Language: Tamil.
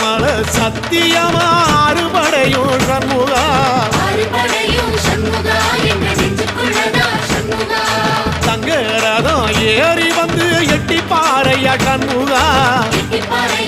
மல சத்தியமா அறுபடையும் சண்முகா. தங்க ரதம் ஏறி வந்து எட்டி பாறையா எட்டிப்பாறை